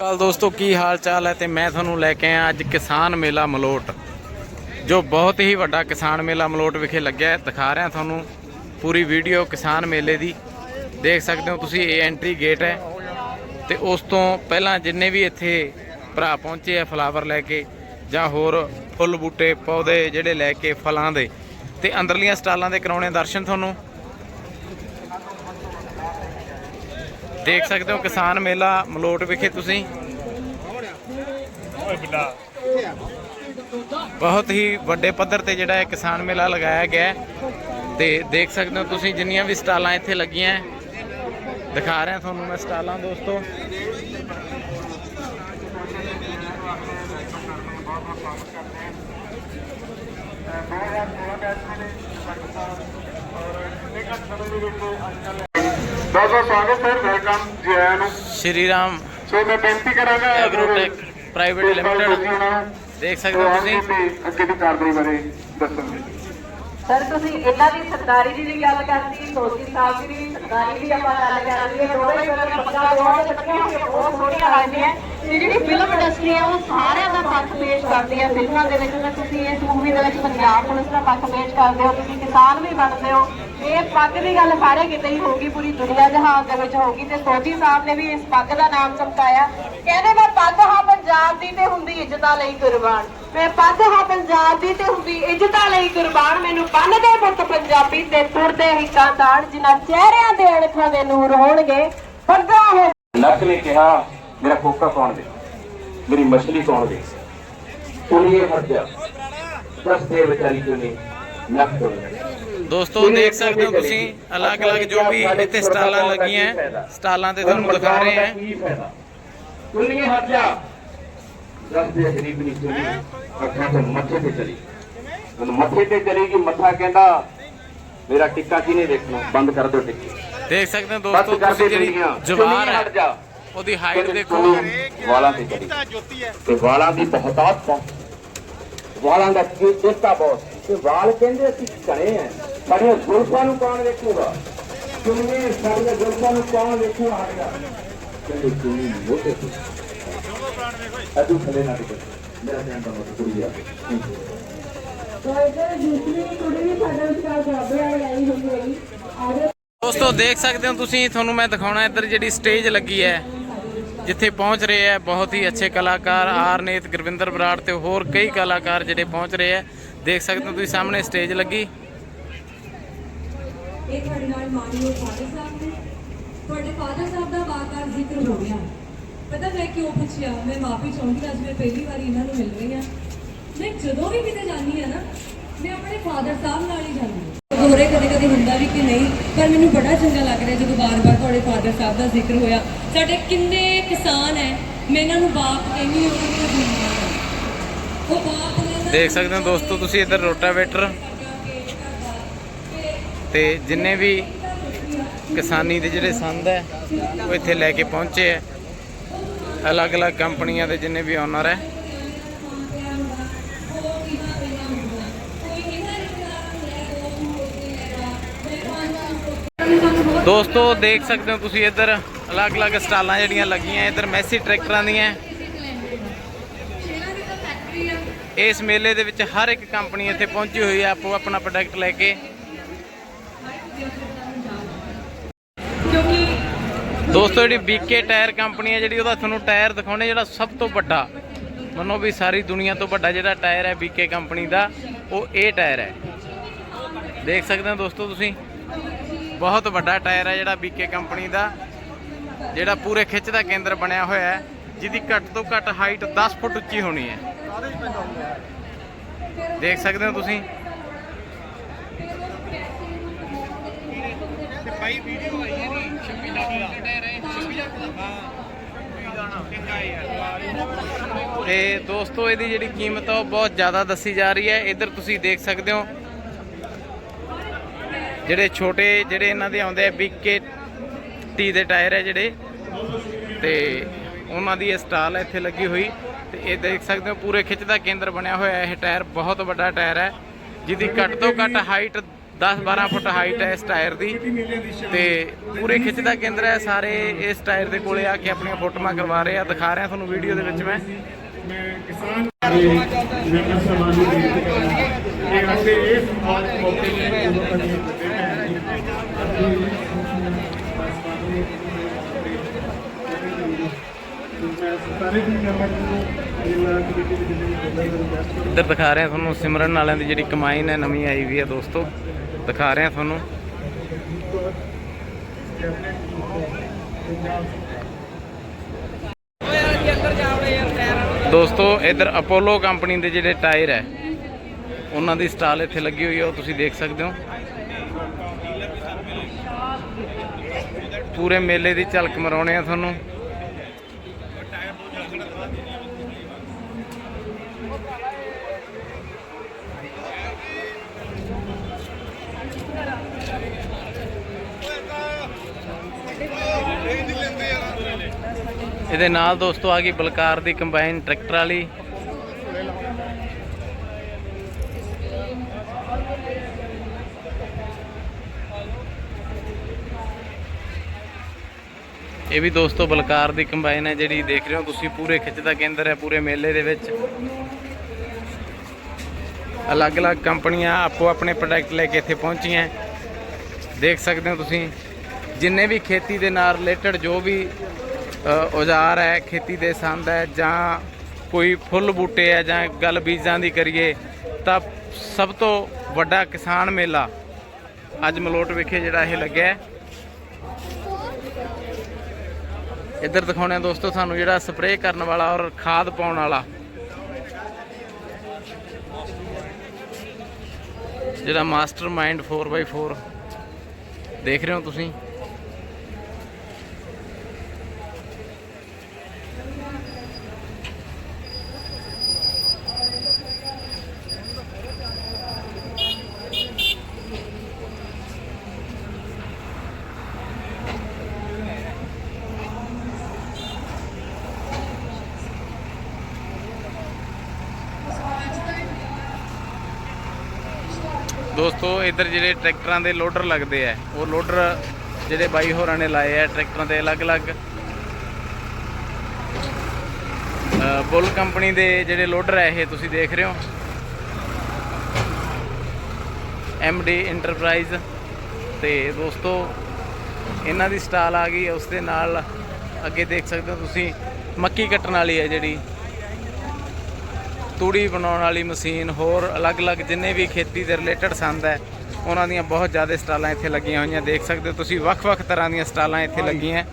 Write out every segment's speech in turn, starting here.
ਕਾਲ ਦੋਸਤੋ, ਕੀ ਹਾਲ ਚਾਲ ਹੈ ਤੇ ਮੈਂ ਤੁਹਾਨੂੰ ਲੈ ਕੇ ਆਇਆ ਅੱਜ ਕਿਸਾਨ ਮੇਲਾ ਮਲੋਟ, ਜੋ ਬਹੁਤ ਹੀ ਵੱਡਾ ਕਿਸਾਨ ਮੇਲਾ ਮਲੋਟ ਵਿਖੇ ਲੱਗਿਆ ਹੈ। ਦਿਖਾ ਰਿਹਾ ਤੁਹਾਨੂੰ ਪੂਰੀ ਵੀਡੀਓ ਕਿਸਾਨ ਮੇਲੇ ਦੀ। ਦੇਖ ਸਕਦੇ ਹੋ ਤੁਸੀਂ, ਇਹ ਐਂਟਰੀ ਗੇਟ ਹੈ ਤੇ ਉਸ ਤੋਂ ਪਹਿਲਾਂ ਜਿੰਨੇ ਵੀ ਇੱਥੇ ਭਰਾ ਪਹੁੰਚੇ ਆ ਫਲਾਵਰ ਲੈ ਕੇ ਜਾਂ ਹੋਰ ਫੁੱਲ ਬੂਟੇ, ਪੌਦੇ ਜਿਹੜੇ ਲੈ ਕੇ ਫਲਾਂ ਦੇ ਤੇ ਅੰਦਰਲੀਆਂ ਸਟਾਲਾਂ ਦੇ ਕਰਾਉਣੇ ਦਰਸ਼ਨ ਤੁਹਾਨੂੰ ਦੇਖ ਸਕਦੇ ਹੋ ਕਿਸਾਨ ਮੇਲਾ ਮਲੋਟ ਵਿਖੇ ਤੁਸੀਂ। ਬਹੁਤ ਹੀ ਵੱਡੇ ਪੱਧਰ ਤੇ ਜਿਹੜਾ ਹੈ ਕਿਸਾਨ ਮੇਲਾ ਲਗਾਇਆ ਗਿਆ ਹੈ। ਤੇ ਦੇਖ ਸਕਦੇ ਹੋ ਤੁਸੀਂ ਜਿੰਨੀਆਂ ਵੀ ਸਟਾਲਾਂ ਇੱਥੇ ਲੱਗੀਆਂ ਦਿਖਾ ਰਿਹਾ ਤੁਹਾਨੂੰ ਮੈਂ ਸਟਾਲਾਂ ਦੋਸਤੋ। ਬਹੁਤ ਬਹੁਤ ਸਵਾਗਤ ਹੈ ਵੈਲਕਮ ਜੀ ਆਇਆਂ ਨੂੰ। ਸ਼੍ਰੀ ਰਾਮ ਸੋ ਮੈਂ ਬੇਨਤੀ ਕਰਾਂਗਾ ਐਗਰੋਟੈਕ ਪ੍ਰਾਈਵੇਟ ਲਿਮਟਿਡ ਦੇਖ ਸਕਦੇ ਹੋ ਤੁਸੀਂ। ਅੱਗੇ ਦੀ ਕਾਰਵਾਈ ਬਾਰੇ ਦੱਸਣਗੇ ਸਰ ਤੁਸੀਂ ਇਹਨਾਂ ਦੀ ਸਰਦਾਰੀ ਦੀ ਵੀ ਗੱਲ ਕਰਤੀ ਸੋਚੀ ਸਾਹਿਬ ਦੀ ਵੀ ਸਰਦਾਰੀ ਦੀ ਆਪਾਂ ਗੱਲ ਕਰ ਲਈਏ ਦੋਵੇਂ ਗੱਲ ਪੱਕਾ ਬਹੁਤ ਇਕੱਠੀਆਂ ਹੋਈਆਂ ਬਹੁਤ ਸੋਹਣੀਆਂ ਲੱਗਦੀਆਂ। ਤੇ ਜਿਹੜੀ ਫਿਲਮ ਇੰਡਸਟਰੀ ਹੈ ਉਹ ਸਾਰਿਆਂ ਦਾ ਪੱਖ ਪੇਸ਼ ਕਰਦੀ ਹੈ। ਫਿਲਮਾਂ ਦੇ ਵਿੱਚ ਤੁਸੀਂ ਇਸ ਮੂਵੀ ਦੇ ਵਿੱਚ ਪੰਜਾਬ ਪੁਲਿਸ ਦਾ ਪੱਖ ਪੇਸ਼ ਕਰਦੇ ਹੋ ਤੁਸੀਂ ਕਿਸਾਨ ਵੀ ਬਣਦੇ ਹੋ। ਇਹ ਪੱਗ ਦੀ ਗੱਲ ਸਾਰੇ ਕਿਤੇ ਹੀ ਹੋਗੀ ਪੂਰੀ ਦੁਨੀਆ ਜਹਾਨ ਦੇ ਵਿੱਚ ਹੋਗੀ ਤੇ ਸੋਢੀ ਸਾਹਿਬ ਨੇ ਵੀ ਇਸ ਪੱਗ ਦਾ ਨਾਮ ਚਮਕਾਇਆ। ਕਹਿੰਦੇ ਮੈਂ ਪੱਗ ਹਾਂ ਪੰਜਾਬ ਦੀ ਤੇ ਹੁੰਦੀ ਇੱਜ਼ਤਾਂ ਲਈ ਕੁਰਬਾਨ। ਮੈਂ ਪੱਗ ਹਾਂ ਪੰਜਾਬ ਦੀ ਤੇ ਹੁੰਦੀ ਇੱਜ਼ਤਾਂ ਲਈ ਕੁਰਬਾਨ। ਮੈਨੂੰ ਬੰਨਦੇ ਪੁੱਤ ਪੰਜਾਬੀ ਤੇ ਤੁਰਦੇ ਹਿੱਕਾਂ ਤਾਣ ਜਿਨ੍ਹਾਂ ਚਿਹਰਿਆਂ ਦੇ ਅਣਖਾਂ ਦੇ ਨੂਰ ਹੋਣਗੇ ਪੱਗਾਂ ਹੋ ਨੱਕ ਨੇ ਕਿਹਾ, ਮੇਰਾ ਕੋਕਾ ਕੌਣ ਦੇ? ਮੇਰੀ ਮਛਲੀ ਕੌਣ ਦੇ? ਸੁਣੀਏ ਹਟ ਜਾ ਦਸ ਦੇ ਵਿਚਾਰੀ ਤੁਨੇ ਨੱਕ ਤੋਂ ਦੋਸਤੋ ਦੇਖ ਸਕਦੇ ਹੋ ਤੁਸੀਂ ਅਲੱਗ-ਅਲੱਗ ਜੋ ਵੀ ਇੱਥੇ ਸਟਾਲਾਂ ਲੱਗੀਆਂ ਸਟਾਲਾਂ ਤੇ ਤੁਹਾਨੂੰ ਦਿਖਾ ਰਹੇ ਹਾਂ। ਕੀ ਫਾਇਦਾ? ਦਸ ਦੇ ਗਰੀਬ ਨਹੀਂ ਸੁਣੀ ਅੱਖਾਂ ਤੋਂ ਮੱਥੇ ਤੇ ਚਲੀ। ਹੁਣ ਮੱਥੇ ਤੇ ਚਲੇਗੀ ਮੱਥਾ ਕਹਿੰਦਾ ਮੇਰਾ ਟਿੱਕਾ ਕਿਹਨੇ ਦੇਖਣਾ ਬੰਦ ਕਰ ਦਿਓ ਟਿੱਕੇ। ਦੇਖ ਸਕਦੇ ਹੋ ਦੋਸਤੋ ਤੁਸੀਂ ਜਿਹੜੀ ਜਵਾਰ ਹੈ ਜਾ। ਉਹਦੀ ਹਾਈਟ ਦੇਖੋ। ਵਾਲਾਂ ਤੇ ਚੜੀ ਤੇ ਵਾਲਾਂ ਦੀ ਬਹੁਤਾਤ ਵਾਲਾਂ ਦਾ ਕੀ ਚੇਤਾ ਬਹੁਤ। ਤੇ ਵਾਲ ਕਹਿੰਦੇ ਅਸੀਂ ਘਣੇ ਆ। ਸਾਡੀਆਂ ਜ਼ੁਲਫਾਂ ਨੂੰ ਕੌਣ ਵੇਖੂਗਾ? ਕਿਉਂਕਿ ਸਾਡੀਆਂ ਜ਼ੁਲਫਾਂ ਨੂੰ ਕੌਣ ਵੇਖੂ ਆਏਗਾ ਕਹਿੰਦੇ ਤੁਸੀਂ ਮੋਟੇ ਤੋਂ ਅਦੂ ਥਲੇ ਨਾ ਟਿਕ। ਮੇਰਾ ਧਿਆਨ ਤਾਂ ਮਤ ਕੁੜੀ ਆ। ਦੋਸਤੋ ਦੇਖ ਸਕਦੇ ਹੋ ਤੁਸੀਂ ਤੁਹਾਨੂੰ ਮੈਂ ਦਿਖਾਉਣਾ ਇੱਧਰ ਜਿਹੜੀ ਸਟੇਜ ਲੱਗੀ ਹੈ ਜਿੱਥੇ ਪਹੁੰਚ ਰਹੇ ਹੈ ਬਹੁਤ ਹੀ ਅੱਛੇ ਕਲਾਕਾਰ ਆਰਨੇਤ ਗੁਰਵਿੰਦਰ ਬਰਾੜ ਤੇ ਹੋਰ ਕਈ ਕਲਾਕਾਰ ਜਿਹੜੇ ਪਹੁੰਚ ਰਹੇ ਹੈ। ਦੇਖ ਸਕਦੇ ਹੋ ਤੁਸੀਂ ਸਾਹਮਣੇ ਸਟੇਜ ਲੱਗੀ। ਇਹ ਤੁਹਾਡੇ ਨਾਲ ਮਾਨਯੋਗ ਫਾਦਰ ਸਾਹਿਬ ਨੇ, ਤੁਹਾਡੇ ਫਾਦਰ ਸਾਹਿਬ ਦਾ ਵਾਰ-ਵਾਰ ਜ਼ਿਕਰ ਹੋ ਗਿਆ। ਪਤਾ ਮੈਂ ਕਿਉਂ ਪੁੱਛਿਆ? ਮੈਂ ਮਾਫੀ ਚਾਹੁੰਦੀ ਅੱਜ ਮੈਂ ਪਹਿਲੀ ਵਾਰੀ ਇਹਨਾਂ ਨੂੰ ਮਿਲ ਰਹੀ ਹਾਂ। ਮੈਂ ਜਦੋਂ ਵੀ ਕਿਤੇ ਜਾਂਦੀ ਹਾਂ ਨਾ, ਮੈਂ ਆਪਣੇ ਫਾਦਰ ਸਾਹਿਬ ਨਾਲ ਹੀ ਜਾਂਦੀ ਹਾਂ। ਦੋਰੇ ਕਦੇ ਕਦੇ ਹੁੰਦਾ ਵੀ ਕਿ ਨਹੀਂ, ਪਰ ਮੈਨੂੰ ਬੜਾ ਚੰਗਾ ਲੱਗ ਰਿਹਾ ਜਦੋਂ ਬਾਰ ਬਾਰ ਤੁਹਾਡੇ ਫਾਦਰ ਸਾਹਿਬ ਦਾ ਜ਼ਿਕਰ ਹੋਇਆ। ਸਾਡੇ ਕਿੰਨੇ ਕਿਸਾਨ ਹੈ, ਮੈਂ ਇਹਨਾਂ ਨੂੰ ਬਾਪ ਕਹਿੰਦੀ ਹਾਂ ਉਹ ਬਾਪ ਦੇਖ ਸਕਦੇ ਹੋ ਦੋਸਤੋ, ਤੁਸੀਂ ਇੱਧਰ ਰੋਟਾਵੇਟਰ ਤੇ ਜਿੰਨੇ ਵੀ ਕਿਸਾਨੀ ਦੇ ਜਿਹੜੇ ਸੰਦ ਹੈ, ਉਹ ਇੱਥੇ ਲੈ ਕੇ ਪਹੁੰਚੇ ਹੈ। ਅਲੱਗ-ਅਲੱਗ ਕੰਪਨੀਆਂ ਦੇ ਜਿੰਨੇ ਵੀ ਓਨਰ ਹੈ। ਦੋਸਤੋ, ਦੇਖ ਸਕਦੇ ਹੋ ਤੁਸੀਂ ਇੱਧਰ ਅਲੱਗ-ਅਲੱਗ ਸਟਾਲਾਂ ਜਿਹੜੀਆਂ ਲੱਗੀਆਂ, ਇੱਧਰ ਮੈਸੀ ਟਰੈਕਟਰਾਂ ਦੀਆਂ। ਇਸ ਮੇਲੇ ਦੇ ਵਿੱਚ ਹਰ ਇੱਕ ਕੰਪਨੀ ਇੱਥੇ ਪਹੁੰਚੀ ਹੋਈ ਹੈ ਆਪੋ ਆਪਣਾ ਪ੍ਰੋਡਕਟ ਲੈ ਕੇ। ਦੋਸਤੋ ਜਿਹੜੀ ਬੀਕੇ ਟਾਇਰ ਕੰਪਨੀ ਹੈ ਜਿਹੜੀ ਉਹਦਾ ਤੁਹਾਨੂੰ ਟਾਇਰ ਦਿਖਾਉਣੇ ਜਿਹੜਾ ਸਭ ਤੋਂ ਵੱਡਾ ਮੰਨੋ ਵੀ ਸਾਰੀ ਦੁਨੀਆ ਤੋਂ ਵੱਡਾ ਜਿਹੜਾ ਟਾਇਰ ਹੈ ਬੀਕੇ ਕੰਪਨੀ ਦਾ ਉਹ ਇਹ ਟਾਇਰ ਹੈ। ਦੇਖ ਸਕਦੇ ਹੋ ਦੋਸਤੋ ਤੁਸੀਂ ਬਹੁਤ ਵੱਡਾ ਟਾਇਰ ਹੈ ਜਿਹੜਾ ਬੀਕੇ ਕੰਪਨੀ ਦਾ ਜਿਹੜਾ ਪੂਰੇ ਖਿੱਚ ਦਾ ਕੇਂਦਰ ਬਣਿਆ ਹੋਇਆ ਹੈ ਜਿਹਦੀ ਘੱਟ ਤੋਂ ਘੱਟ ਹਾਈਟ 10 ਫੁੱਟ ਉੱਚੀ ਹੋਣੀ ਹੈ। ਦੇਖ ਸਕਦੇ ਹੋ ਤੁਸੀਂ। ਤੇ ਦੋਸਤੋ, ਇਹਦੀ ਜਿਹੜੀ ਕੀਮਤ ਆ, ਉਹ ਬਹੁਤ ਜ਼ਿਆਦਾ ਦੱਸੀ ਜਾ ਰਹੀ ਹੈ। ਇੱਧਰ ਤੁਸੀਂ ਦੇਖ ਸਕਦੇ ਹੋ। ਜਿਹੜੇ ਛੋਟੇ, ਜਿਹੜੇ ਇਹਨਾਂ ਦੇ ਆਉਂਦੇ ਆ ਬੀਕੇ ਟੀ ਦੇ ਟਾਇਰ ਹੈ ਜਿਹੜੇ। ਤੇ ਉਹਨਾਂ ਦੀ ਇਹ ਸਟਾਲ ਇੱਥੇ ਲੱਗੀ ਹੋਈ। ਤੇ ਇਹ ਦੇਖ ਸਕਦੇ ਹੋ, ਪੂਰੇ ਖਿੱਚ ਦਾ ਕੇਂਦਰ ਬਣਿਆ ਹੋਇਆ। ਇਹ ਟਾਇਰ ਬਹੁਤ ਵੱਡਾ ਟਾਇਰ ਹੈ, ਜਿਹਦੀ ਘੱਟ ਤੋਂ ਘੱਟ ਹਾਈਟ 10 12 ਫੁੱਟ ਹਾਈਟ ਹੈ ਇਸ ਟਾਇਰ ਦੀ ਤੇ ਪੂਰੇ ਖਿੱਚ ਦਾ ਕੇਂਦਰ ਹੈ, ਸਾਰੇ ਇਸ ਟਾਇਰ ਦੇ ਕੋਲੇ ਆ ਕੇ ਆਪਣੀਆਂ ਫੋਟੋਆਂ ਕਰਵਾ ਰਹੇ ਆ, ਦਿਖਾ ਰਿਹਾ ਤੁਹਾਨੂੰ ਵੀਡੀਓ ਦੇ ਵਿੱਚ ਮੈਂ। ਜਨਰਲ ਸਮਾਜ ਨੂੰ ਬੇਨਤੀ ਕਰਾਂਗਾ ਕਿ ਅਸੀਂ ਇਸ ਮੌਕੇ ਤੇ ਜਦੋਂ ਨੂੰ ਇੱਧਰ ਦਿਖਾ ਰਿਹਾ ਤੁਹਾਨੂੰ ਸਿਮਰਨ ਵਾਲਿਆਂ ਦੀ ਜਿਹੜੀ ਕਮਾਈਨ ਹੈ ਨਵੀਂ ਆਈ ਵੀ ਹੈ ਦੋਸਤੋ। ਦਿਖਾ ਰਿਹਾ ਤੁਹਾਨੂੰ। ਦੋਸਤੋ, ਇੱਧਰ ਅਪੋਲੋ ਕੰਪਨੀ ਦੇ ਜਿਹੜੇ ਟਾਇਰ ਹੈ, ਉਹਨਾਂ ਦੀ ਸਟਾਲ ਇੱਥੇ ਲੱਗੀ ਹੋਈ ਹੈ, ਉਹ ਤੁਸੀਂ ਦੇਖ ਸਕਦੇ ਹੋ। ਪੂਰੇ ਮੇਲੇ ਦੀ ਝਲਕ ਮਰਾਉਣੇ ਆ ਤੁਹਾਨੂੰ। ਇਹਦੇ ਨਾਲ ਦੋਸਤੋ ਆ ਗਈ ਬਲਕਾਰ ਦੀ ਕੰਬਾਈਨ ਟਰੈਕਟਰ ਵਾਲੀ। ਇਹ ਵੀ ਦੋਸਤੋ ਬਲਕਾਰ ਦੀ ਕੰਬਾਈਨ ਹੈ ਜਿਹੜੀ ਦੇਖ ਰਹੇ ਹੋ ਤੁਸੀਂ, ਪੂਰੇ ਖਿੱਚ ਦਾ ਕੇਂਦਰ ਹੈ, ਪੂਰੇ ਮੇਲੇ ਦੇ ਵਿੱਚ। ਅਲੱਗ-ਅਲੱਗ ਕੰਪਨੀਆਂ ਆਪੋ ਆਪਣੇ ਪ੍ਰੋਡਕਟ ਲੈ ਕੇ ਇੱਥੇ ਪਹੁੰਚੀਆਂ। ਦੇਖ ਸਕਦੇ ਹੋ ਤੁਸੀਂ, ਜਿੰਨੇ ਵੀ ਖੇਤੀ ਦੇ ਨਾਲ ਰਿਲੇਟਡ ਜੋ ਵੀ ਔਜ਼ਾਰ ਹੈ, ਖੇਤੀ ਦੇ ਸੰਦ ਹੈ ਜਾਂ ਕੋਈ ਫੁੱਲ ਬੂਟੇ ਹੈ ਜਾਂ ਗੱਲ ਬੀਜਾਂ ਦੀ ਕਰੀਏ, ਤਾਂ ਸਭ ਤੋਂ ਵੱਡਾ ਕਿਸਾਨ ਮੇਲਾ ਅੱਜ ਮਲੋਟ ਵਿਖੇ ਜਿਹੜਾ ਇਹ ਲੱਗਿਆ ਇੱਧਰ ਦਿਖਾਉਣੇ ਆ ਦੋਸਤੋ, ਤੁਹਾਨੂੰ ਜਿਹੜਾ ਸਪਰੇਅ ਕਰਨ ਵਾਲਾ ਔਰ ਖਾਦ ਪਾਉਣ ਵਾਲਾ, ਜਿਹੜਾ ਮਾਸਟਰ ਮਾਈਂਡ 4x4 ਦੇਖ ਰਹੇ ਹੋ ਤੁਸੀਂ? ਦੋਸਤੋ ਇੱਧਰ ਜਿਹੜੇ ਟਰੈਕਟਰਾਂ ਦੇ ਲੋਡਰ ਲੱਗਦੇ ਆ ਉਹ ਲੋਡਰ ਜਿਹੜੇ ਬਾਈ ਹੋਰਾਂ ਨੇ ਲਾਏ ਆ ਟਰੈਕਟਰਾਂ ਦੇ ਅਲੱਗ-ਅਲੱਗ। ਅ, ਬੁੱਲ ਕੰਪਨੀ ਦੇ ਜਿਹੜੇ ਲੋਡਰ ਹੈ ਇਹ ਤੁਸੀਂ ਦੇਖ ਰਹੇ ਹੋ। ਡੀ ਇੰਟਰਪ੍ਰਾਈਜ਼ ਤੇ ਦੋਸਤੋ ਇਹਨਾਂ ਦੀ ਸਟਾਲ ਆ ਗਈ ਉਸ ਦੇ ਨਾਲ ਅੱਗੇ ਦੇਖ ਸਕਦੇ ਹੋ ਤੁਸੀਂ ਮੱਕੀ ਕੱਟਣ ਵਾਲੀ ਹੈ ਜਿਹੜੀ। ਤੂੜੀ ਬਣਾਉਣ ਵਾਲੀ ਮਸ਼ੀਨ ਹੋਰ ਅਲੱਗ-ਅਲੱਗ ਜਿੰਨੇ ਵੀ ਖੇਤੀ ਦੇ ਰਿਲੇਟਡ ਸੰਦ ਹੈ ਉਹਨਾਂ ਦੀਆਂ ਬਹੁਤ ਜ਼ਿਆਦਾ ਸਟਾਲਾਂ ਇੱਥੇ ਲੱਗੀਆਂ ਹੋਈਆਂ ਦੇਖ ਸਕਦੇ ਹੋ ਤੁਸੀਂ ਵੱਖ-ਵੱਖ ਤਰ੍ਹਾਂ ਦੀਆਂ ਸਟਾਲਾਂ ਇੱਥੇ ਲੱਗੀਆਂ।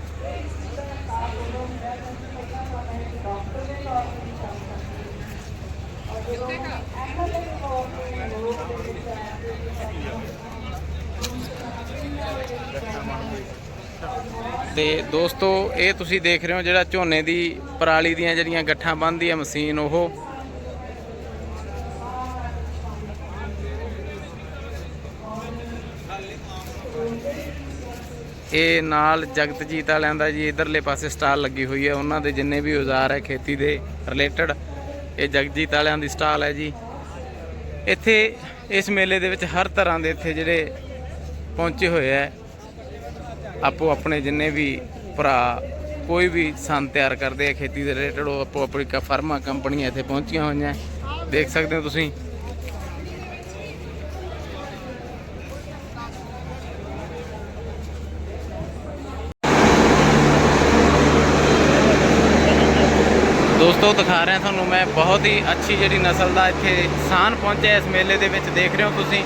ਤੇ ਦੋਸਤੋ ਇਹ ਤੁਸੀਂ ਦੇਖ ਰਹੇ ਹੋ ਜਿਹੜਾ ਝੋਨੇ ਦੀ ਪਰਾਲੀ ਦੀਆਂ ਜਿਹੜੀਆਂ ਗੱਠਾਂ ਬੰਨ੍ਹਦੀ ਹੈ ਮਸ਼ੀਨ ਉਹ ਇਹ ਨਾਲ ਜਗਤਜੀਤ ਵਾਲਿਆਂ ਦਾ ਜੀ ਇਧਰਲੇ ਪਾਸੇ ਸਟਾਲ ਲੱਗੀ ਹੋਈ ਹੈ। ਉਹਨਾਂ ਦੇ ਜਿੰਨੇ ਵੀ ਔਜ਼ਾਰ ਹੈ ਖੇਤੀ ਦੇ ਰਿਲੇਟਡ ਇਹ ਜਗਜੀਤ ਵਾਲਿਆਂ ਦੀ ਸਟਾਲ ਹੈ ਜੀ। ਇੱਥੇ ਇਸ ਮੇਲੇ ਦੇ ਵਿੱਚ ਹਰ ਤਰ੍ਹਾਂ ਦੇ ਇੱਥੇ ਜਿਹੜੇ ਪਹੁੰਚੇ ਹੋਏ ਹੈ। ਆਪੋ ਆਪਣੇ ਜਿੰਨੇ ਵੀ ਭਰਾ, ਕੋਈ ਵੀ ਸੰਦ ਤਿਆਰ ਕਰਦੇ ਆ ਖੇਤੀ ਦੇ ਰਿਲੇਟਡ ਉਹ ਆਪੋ ਆਪਣੀ ਕ- ਫਰਮਾਂ ਕੰਪਨੀਆਂ ਇੱਥੇ ਪਹੁੰਚੀਆਂ ਹੋਈਆਂ। ਦੇਖ ਸਕਦੇ ਹੋ ਤੁਸੀਂ। ਦੋਸਤੋ, ਦਿਖਾ ਰਿਹਾ ਤੁਹਾਨੂੰ ਮੈਂ ਬਹੁਤ ਹੀ ਅੱਛੀ ਜਿਹੜੀ ਨਸਲ ਦਾ ਇੱਥੇ ਸਾਨ ਪਹੁੰਚਿਆ ਇਸ ਮੇਲੇ ਦੇ ਵਿੱਚ। ਦੇਖ ਰਹੇ ਹੋ ਤੁਸੀਂ?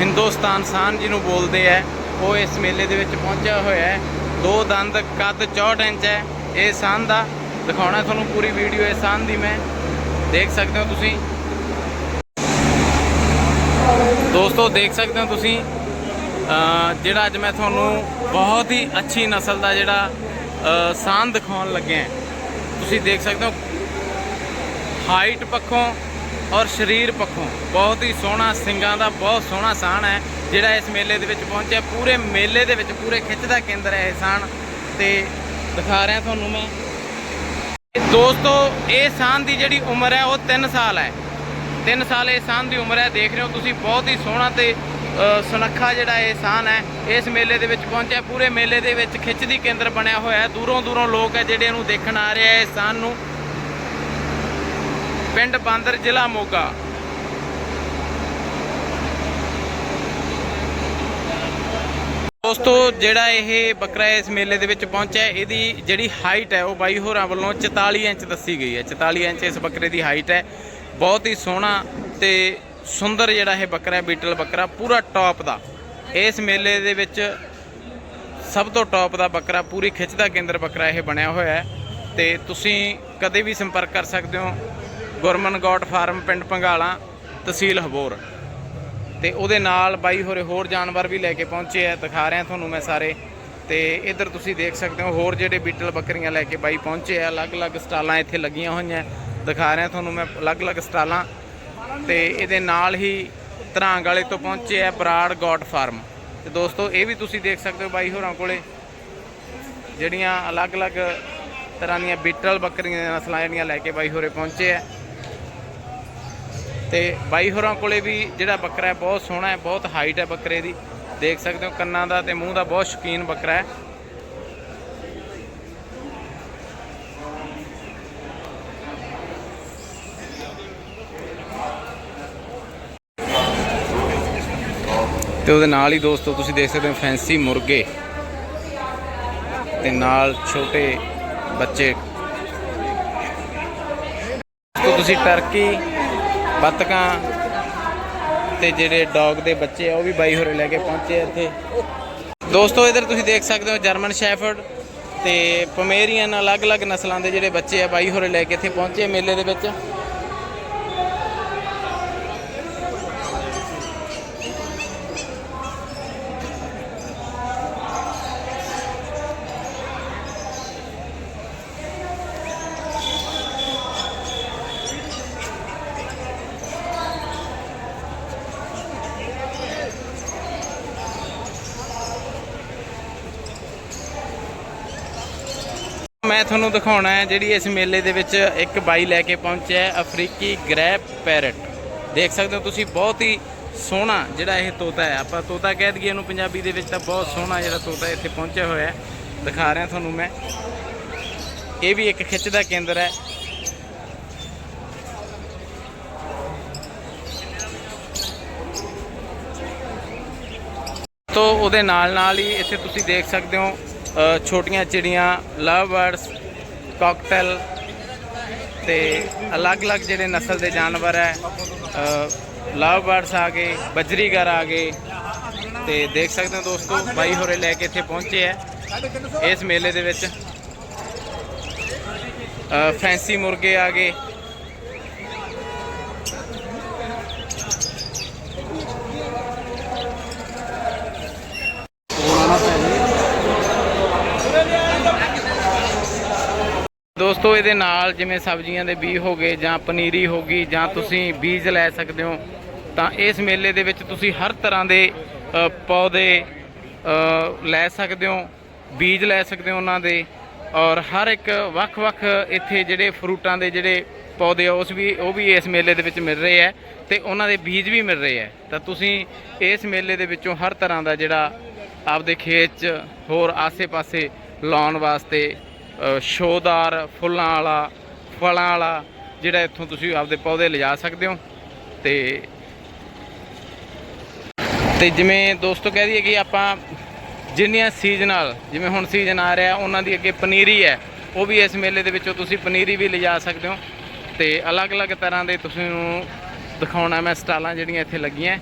ਹਿੰਦੁਸਤਾਨ ਸਾਨ ਜਿਹਨੂੰ ਬੋਲਦੇ ਆ, ਉਹ ਇਸ ਮੇਲੇ ਦੇ ਵਿੱਚ ਪਹੁੰਚਿਆ ਹੋਇਆ ਹੈ। ਦੋ ਦੰਦ, ਕੱਦ 64 ਇੰਚ ਹੈ। ਇਹ ਸਾਨ ਦਾ ਦਿਖਾਉਣਾ ਤੁਹਾਨੂੰ ਪੂਰੀ ਵੀਡੀਓ ਇਸ ਸਾਨ ਦੀ ਮੈਂ। ਦੇਖ ਸਕਦੇ ਹੋ ਤੁਸੀਂ? ਦੋਸਤੋ, ਦੇਖ ਸਕਦੇ ਹੋ ਤੁਸੀਂ? ਜਿਹੜਾ ਅੱਜ ਮੈਂ ਤੁਹਾਨੂੰ ਬਹੁਤ ਹੀ ਅੱਛੀ ਨਸਲ ਦਾ ਜਿਹੜਾ ਅ, ਸਾਨ ਦਿਖਾਉਣ ਲੱਗਿਆ ਤੁਸੀਂ ਦੇਖ ਸਕਦੇ ਹੋ ਹਾਈਟ ਪੱਖੋਂ ਔਰ ਸਰੀਰ ਪੱਖੋਂ ਬਹੁਤ ਹੀ ਸੋਹਣਾ ਸਿੰਗਾਂ ਦਾ ਬਹੁਤ ਸੋਹਣਾ ਸਾਨ ਹੈ ਜਿਹੜਾ ਇਸ ਮੇਲੇ ਦੇ ਵਿੱਚ ਪਹੁੰਚਿਆ ਪੂਰੇ ਮੇਲੇ ਦੇ ਵਿੱਚ ਪੂਰੇ ਖਿੱਚ ਦਾ ਕੇਂਦਰ ਹੈ ਇਹ ਸਾਨ ਤੇ ਦਿਖਾ ਰਿਹਾ ਤੁਹਾਨੂੰ ਮੈਂ। ਦੋਸਤੋ ਇਹ ਸਾਨ ਦੀ ਜਿਹੜੀ ਉਮਰ ਹੈ ਉਹ 3 ਸਾਲ ਹੈ। 3 ਸਾਲ ਇਹ ਸਾਨ ਦੀ ਉਮਰ ਹੈ ਦੇਖ ਰਹੇ ਹੋ ਤੁਸੀਂ ਬਹੁਤ ਹੀ ਸੋਹਣਾ ਤੇ ਸੁਨੱਖਾ ਜਿਹੜਾ ਇਹ ਸਾਨ ਹੈ, ਇਸ ਮੇਲੇ ਦੇ ਵਿੱਚ ਪਹੁੰਚਿਆ ਪੂਰੇ ਮੇਲੇ ਦੇ ਵਿੱਚ ਖਿੱਚ ਦੀ ਕੇਂਦਰ ਬਣਿਆ ਹੋਇਆ ਹੈ। ਦੂਰੋਂ ਦੂਰੋਂ ਲੋਕ ਹੈ ਜਿਹੜੇ ਇਹਨੂੰ ਦੇਖਣ ਆ ਰਹੇ ਆ ਇਸ ਸਾਨ ਨੂੰ। ਪਿੰਡ ਬਾਂਦਰ, ਜ਼ਿਲ੍ਹਾ ਮੋਗਾ। ਦੋਸਤੋ, ਜਿਹੜਾ ਇਹ ਬੱਕਰਾ ਇਸ ਮੇਲੇ ਦੇ ਵਿੱਚ ਪਹੁੰਚਿਆ ਇਹਦੀ ਜਿਹੜੀ ਹਾਈਟ ਹੈ, ਉਹ ਬਾਈ ਹੋਰਾਂ ਵੱਲੋਂ 44 ਇੰਚ ਦੱਸੀ ਗਈ ਹੈ। 44 ਇੰਚ ਇਸ ਬੱਕਰੇ ਦੀ ਹਾਈਟ ਹੈ। ਬਹੁਤ ਹੀ ਸੋਹਣਾ ਤੇ ਸੁੰਦਰ ਜਿਹੜਾ ਇਹ ਬੱਕਰਾ ਹੈ, ਬੀਟਲ ਬੱਕਰਾ, ਪੂਰਾ ਟੌਪ ਦਾ। ਇਸ ਮੇਲੇ ਦੇ ਵਿੱਚ ਸਭ ਤੋਂ ਟੌਪ ਦਾ ਬੱਕਰਾ, ਪੂਰੀ ਖਿੱਚ ਦਾ ਕੇਂਦਰ ਬੱਕਰਾ ਇਹ ਬਣਿਆ ਹੋਇਆ ਹੈ। ਤੇ ਤੁਸੀਂ ਕਦੇ ਵੀ ਸੰਪਰਕ ਕਰ ਸਕਦੇ ਹੋ। ਗੁਰਮਨ ਗੌਟ ਫਾਰਮ, ਪਿੰਡ ਪੰਗਾਲਾ, ਤਹਿਸੀਲ ਹਬੋਰ। ਤੇ ਉਹਦੇ ਨਾਲ ਬਾਈ ਹੋਰੇ ਹੋਰ ਜਾਨਵਰ ਵੀ ਲੈ ਕੇ ਪਹੁੰਚੇ ਆ, ਦਿਖਾ ਰਿਹਾ ਤੁਹਾਨੂੰ ਮੈਂ ਸਾਰੇ। ਤੇ ਇੱਧਰ ਤੁਸੀਂ ਦੇਖ ਸਕਦੇ ਹੋ, ਹੋਰ ਜਿਹੜੇ ਬੀਟਲ ਬੱਕਰੀਆਂ ਲੈ ਕੇ ਬਾਈ ਪਹੁੰਚੇ ਆ, ਅਲੱਗ-ਅਲੱਗ ਸਟਾਲਾਂ ਇੱਥੇ ਲੱਗੀਆਂ ਹੋਈਆਂ। ਦਿਖਾ ਰਿਹਾ ਤੁਹਾਨੂੰ ਮੈਂ ਅਲੱਗ-ਅਲੱਗ ਸਟਾਲਾਂ। ਤੇ ਇਹਦੇ ਨਾਲ ਹੀ ਧਰਾਂਗ ਵਾਲੇ ਤੋਂ ਪਹੁੰਚੇ ਆ ਬਰਾੜ ਗੌਟ ਫਾਰਮ। ਤੇ ਦੋਸਤੋ, ਇਹ ਵੀ ਤੁਸੀਂ ਦੇਖ ਸਕਦੇ ਹੋ ਬਾਈ ਹੋਰਾਂ ਕੋਲੇ, ਜਿਹੜੀਆਂ ਅਲੱਗ-ਅਲੱਗ ਤਰ੍ਹਾਂ ਦੀਆਂ ਬੀਟਲ ਬੱਕਰੀਆਂ ਦੀਆਂ ਨਸਲਾਂ ਜਿਹੜੀਆਂ ਲੈ ਕੇ ਬਾਈ ਹੋਰੇ ਪਹੁੰਚੇ ਆ। ਤੇ ਬਾਈ ਹੋਰਾਂ ਕੋਲੇ ਵੀ ਜਿਹੜਾ ਬੱਕਰਾ ਹੈ, ਬਹੁਤ ਸੋਹਣਾ ਹੈ, ਬਹੁਤ ਹਾਈਟ ਹੈ ਬੱਕਰੇ ਦੀ। ਦੇਖ ਸਕਦੇ ਹੋ ਕੰਨਾਂ ਦਾ ਤੇ ਮੂੰਹ ਦਾ ਬਹੁਤ ਸ਼ੌਕੀਨ ਬੱਕਰਾ ਹੈ। ਤੇ ਉਹਦੇ ਨਾਲ ਹੀ ਦੋਸਤੋ ਤੁਸੀਂ ਦੇਖ ਸਕਦੇ ਹੋ ਫੈਂਸੀ ਮੁਰਗੇ ਤੇ ਨਾਲ ਛੋਟੇ ਬੱਚੇ। ਤੋਂ ਤੁਸੀਂ ਟਰਕੀ, ਬੱਤਕਾਂ ਤੇ ਜਿਹੜੇ ਡੌਗ ਦੇ ਬੱਚੇ ਆ, ਉਹ ਵੀ ਬਾਈ ਹੋਰੇ ਲੈ ਕੇ ਪਹੁੰਚੇ ਇੱਥੇ। ਦੋਸਤੋ ਇਧਰ ਤੁਸੀਂ ਦੇਖ ਸਕਦੇ ਹੋ ਜਰਮਨ ਸ਼ੈਫਰਡ ਤੇ ਪਮੇਰੀਅਨ ਅਲੱਗ-ਅਲੱਗ ਨਸਲਾਂ ਦੇ ਜਿਹੜੇ ਬੱਚੇ ਆ, ਬਾਈ ਹੋਰੇ ਲੈ ਕੇ ਇੱਥੇ ਪਹੁੰਚੇ ਮੇਲੇ ਦੇ ਵਿੱਚ। ਮੈਂ ਤੁਹਾਨੂੰ ਦਿਖਾਉਣਾ ਹੈ ਜਿਹੜੀ ਇਸ ਮੇਲੇ ਦੇ ਵਿੱਚ ਇੱਕ ਬਾਈ ਲੈ ਕੇ ਪਹੁੰਚਿਆ ਹੈ, ਅਫਰੀਕੀ ਗ੍ਰੈਪ ਪੈਰਟ। ਦੇਖ ਸਕਦੇ ਹੋ ਤੁਸੀਂ, ਬਹੁਤ ਹੀ ਸੋਹਣਾ ਜਿਹੜਾ ਇਹ ਤੋਤਾ ਹੈ। ਆਪਾਂ ਤੋਤਾ ਕਹਿ ਦਈਏ ਇਹਨੂੰ, ਪੰਜਾਬੀ ਦੇ ਵਿੱਚ ਤਾਂ ਬਹੁਤ ਸੋਹਣਾ ਜਿਹੜਾ ਤੋਤਾ ਇੱਥੇ ਪਹੁੰਚਿਆ ਹੋਇਆ ਹੈ। ਦਿਖਾ ਰਿਹਾ ਤੁਹਾਨੂੰ ਮੈਂ। ਇਹ ਵੀ ਇੱਕ ਖਿੱਚ ਦਾ ਕੇਂਦਰ ਹੈ। ਤੋ ਉਹਦੇ ਨਾਲ ਨਾਲ ਹੀ ਇੱਥੇ ਤੁਸੀਂ ਦੇਖ ਸਕਦੇ ਹੋ ਛੋਟੀਆਂ ਚਿੜੀਆਂ ਲਵ ਬਰਡਸ ਕਾਕਟੇਲ ਤੇ ਅਲੱਗ-ਅਲੱਗ ਜਿਹੜੇ ਨਸਲ ਦੇ ਜਾਨਵਰ ਹੈ ਲਵ ਬਰਡਸ ਆ ਗਏ, ਬਜਰੀਗਰ ਆ ਗਏ। ਤੇ ਦੇਖ ਸਕਦੇ ਹੋ ਦੋਸਤੋ, ਬਾਈ ਹੋਰੇ ਲੈ ਕੇ ਇੱਥੇ ਪਹੁੰਚੇ ਹੈ, ਇਸ ਮੇਲੇ ਦੇ ਵਿੱਚ। ਫੈਂਸੀ ਮੁਰਗੇ ਆ ਗਏ ਦੋਸਤੋ, ਇਹਦੇ ਨਾਲ ਜਿਵੇਂ ਸਬਜ਼ੀਆਂ ਦੇ ਬੀਜ ਹੋ ਗਏ ਜਾਂ ਪਨੀਰੀ ਹੋ ਗਈ ਜਾਂ ਤੁਸੀਂ ਬੀਜ ਲੈ ਸਕਦੇ ਹੋ, ਤਾਂ ਇਸ ਮੇਲੇ ਦੇ ਵਿੱਚ ਤੁਸੀਂ ਹਰ ਤਰ੍ਹਾਂ ਦੇ ਪੌਦੇ ਲੈ ਸਕਦੇ ਹੋ, ਬੀਜ ਲੈ ਸਕਦੇ ਹੋ ਉਹਨਾਂ ਦੇ ਔਰ ਹਰ ਇੱਕ ਵੱਖ-ਵੱਖ ਇੱਥੇ ਜਿਹੜੇ ਫਰੂਟਾਂ ਦੇ ਜਿਹੜੇ ਪੌਦੇ ਆ, ਉਸ ਵੀ, ਉਹ ਵੀ ਇਸ ਮੇਲੇ ਦੇ ਵਿੱਚ ਮਿਲ ਰਹੇ ਆ ਤੇ ਉਹਨਾਂ ਦੇ ਬੀਜ ਵੀ ਮਿਲ ਰਹੇ ਆ ਤਾਂ ਤੁਸੀਂ ਇਸ ਮੇਲੇ ਦੇ ਵਿੱਚੋਂ ਹਰ ਤਰ੍ਹਾਂ ਦਾ ਜਿਹੜਾ ਆਪਦੇ ਖੇਤ 'ਚ ਹੋਰ ਆਸੇ-ਪਾਸੇ ਲਾਉਣ ਵਾਸਤੇ ਸ਼ੋਦਾਰ, ਫੁੱਲਾਂ ਵਾਲਾ, ਫਲਾਂ ਵਾਲਾ, ਜਿਹੜਾ ਇੱਥੋਂ ਤੁਸੀਂ ਆਪਦੇ ਪੌਦੇ ਲਿਜਾ ਸਕਦੇ ਹੋ। ਤੇ ਤੇ ਜਿਵੇਂ ਦੋਸਤੋ ਕਹਿ ਦਈਏ ਕਿ ਆਪਾਂ ਜਿੰਨੀਆਂ ਸੀਜ਼ਨਲ ਜਿਵੇਂ ਹੁਣ ਸੀਜ਼ਨ ਆ ਰਿਹਾ, ਉਹਨਾਂ ਦੀ ਅੱਗੇ ਪਨੀਰੀ ਹੈ। ਉਹ ਵੀ ਇਸ ਮੇਲੇ ਦੇ ਵਿੱਚੋਂ ਤੁਸੀਂ ਪਨੀਰੀ ਵੀ ਲਿਜਾ ਸਕਦੇ ਹੋ। ਤੇ ਅਲੱਗ-ਅਲੱਗ ਤਰ੍ਹਾਂ ਦੇ ਤੁਸੀਂ ਨੂੰ ਦਿਖਾਉਣਾ ਮੈਂ ਸਟਾਲਾਂ ਜਿਹੜੀਆਂ ਇੱਥੇ ਲੱਗੀਆਂ।